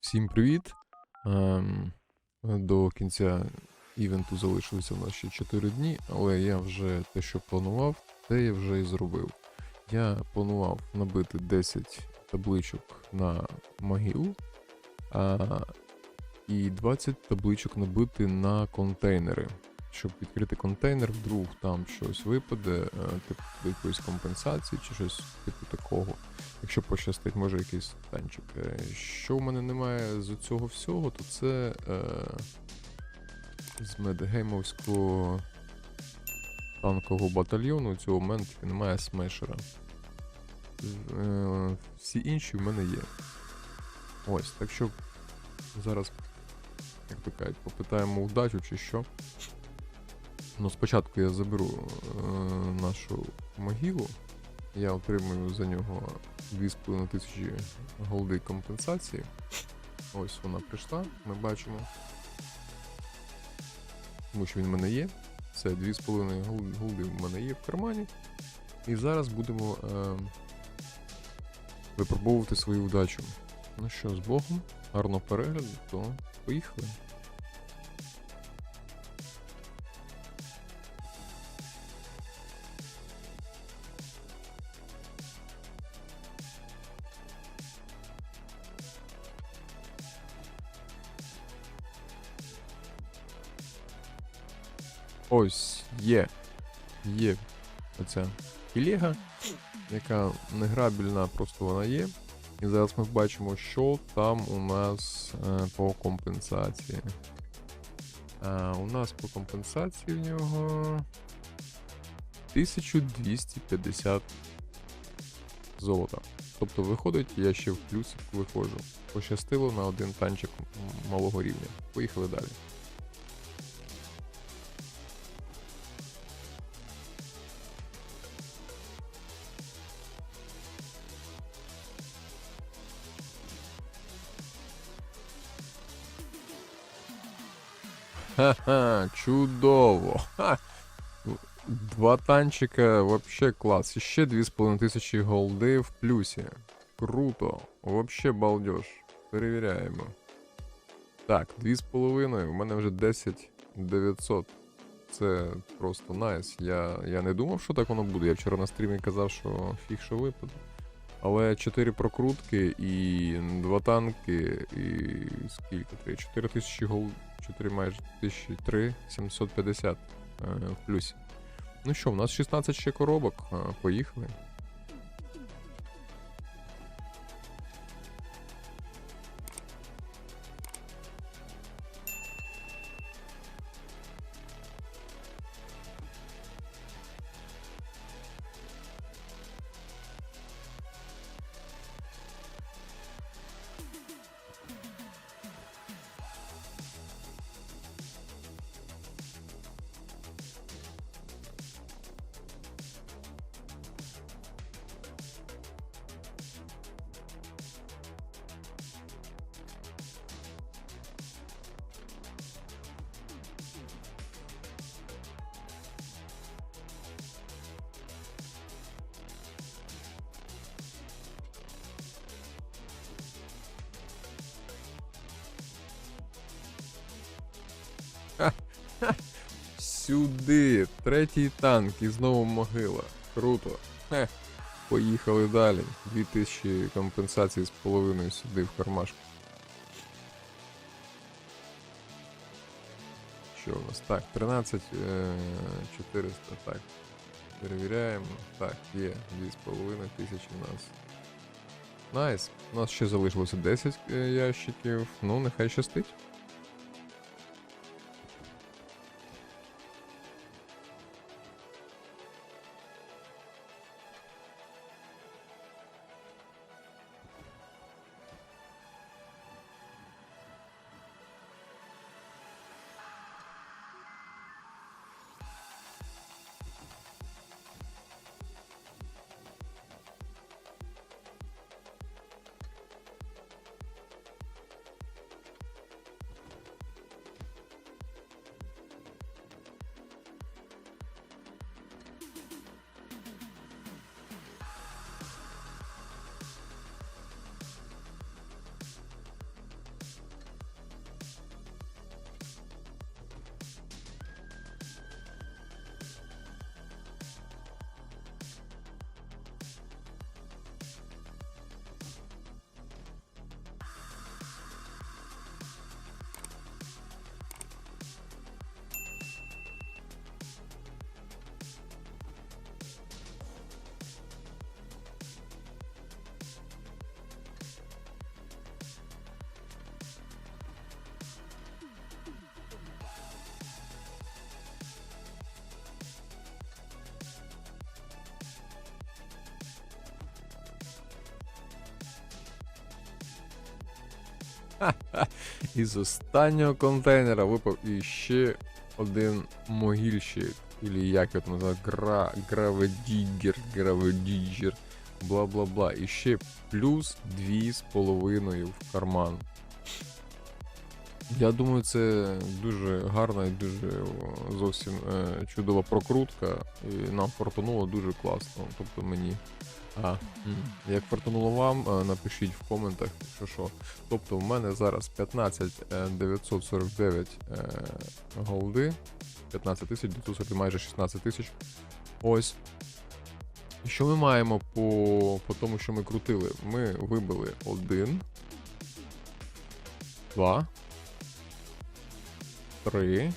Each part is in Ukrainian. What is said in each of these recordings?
Всім привіт! Ем, до кінця івенту залишилося в нас ще 4 дні, але я вже те, що планував, те я вже і зробив. Я планував набити 10 табличок на могилу, а, і 20 табличок набити на контейнери. Щоб відкрити контейнер, вдруг там щось випаде, е, типу якоїсь компенсації чи щось типу такого. Якщо пощастить, може якийсь танчик. Е, Що в мене немає з цього всього, то це е, з медгеймовського танкового батальйону У цього тільки немає смешера. Е, всі інші в мене є. Ось, так що зараз, як то кажуть, попитаємо удачу чи що. Ну, спочатку я заберу е, нашу могилу. Я отримую за нього 2,5 тисячі голди компенсації. Ось вона прийшла, ми бачимо. Тому що він в мене є. Це 2,5 голди в мене є в кармані. І зараз будемо е, випробовувати свою удачу. Ну що, з Богом, гарного перегляду, то поїхали. Ось є. Є оця тілега, яка неграбільна, просто вона є. І зараз ми бачимо, що там у нас е, по компенсації. А, у нас по компенсації в нього 1250 золота. Тобто виходить, я ще в плюсик виходжу. Пощастило на один танчик малого рівня. Поїхали далі. Ха-ха, чудово. Ха. Два танчика, вообще клас. І ще 2500 голди в плюсі. Круто. Вообще балдеж. Перевіряємо. Так, 2,5. У мене вже 10 900. Це просто найс. Я, я не думав, що так воно буде. Я вчора на стрімі казав, що фіг що випаде. Але 4 прокрутки і 2 танки, і скільки? 3? 4 тисячі гол. 4 майже 1003, 750 е, в плюсі. Ну що, в нас 16 ще коробок. е, Поїхали. Сюди. Третій танк і знову могила. Круто. Хе. Поїхали далі. 2000 компенсацій з половиною сюди в кармашку. Що у нас? Так, 13 е, 400, так. Перевіряємо. Так, є 2,5 тисячі у нас. Найс. У нас ще залишилося 10 е, ящиків. Ну, нехай щастить. Із останнього контейнера випав іще один могильщик. Ілі як його називають, гра, граведігер, граведігер, бла-бла-бла. І ще плюс дві з половиною в карман. Я думаю, це дуже гарна і дуже зовсім е, чудова прокрутка. І нам фортануло дуже класно. Тобто мені. А, як фортануло вам, е, напишіть в коментах, що що. Тобто в мене зараз 15 е, 949 е, голди. 15 тисяч, 940, майже 16 тисяч. Ось. Що ми маємо по, по тому, що ми крутили? Ми вибили один. Два. Три.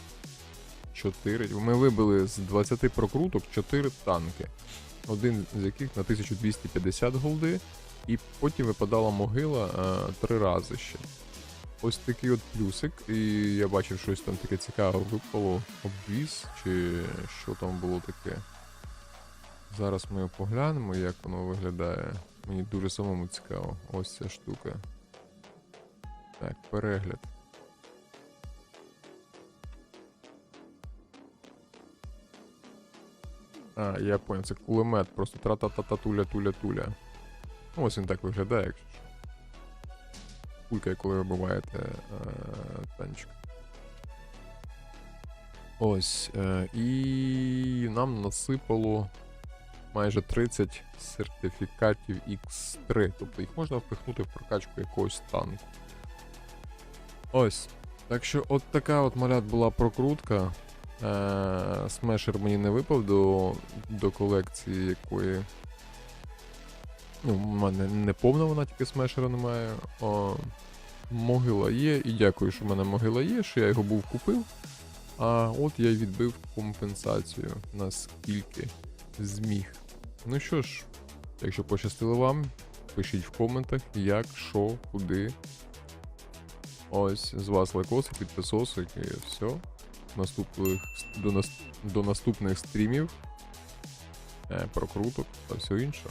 Чотири. Ми вибили з 20 прокруток 4 танки. Один з яких на 1250 голди. І потім випадала могила е, три рази ще. Ось такий от плюсик, і я бачив щось там таке цікаве випало. Обвіз, чи що там було таке. Зараз ми поглянемо, як воно виглядає. Мені дуже самому цікаво. Ось ця штука. Так, перегляд. А, я понял, це кулемет, просто тра-та-та-та туля-туля-туля. Ну, Ось він так виглядає, якщо що. Кулька, коли вибиваєте е, танчик. Ось. Е, і нам насипало майже 30 сертифікатів X3. Тобто їх можна впихнути в прокачку якогось танку. Ось. Так що от така от малят була прокрутка. Е, Смешер мені не випав до, до колекції якої. Ну, в мене не повна вона, тільки смешера немає. О, могила є, і дякую, що в мене могила є, що я його був купив. А от я відбив компенсацію, наскільки зміг. Ну що ж, якщо пощастило вам, пишіть в коментах, як, що, куди. Ось, з вас лайкосик, підписосик і все. Наступних, до, нас, до наступних стрімів, е, прокруток та все інше.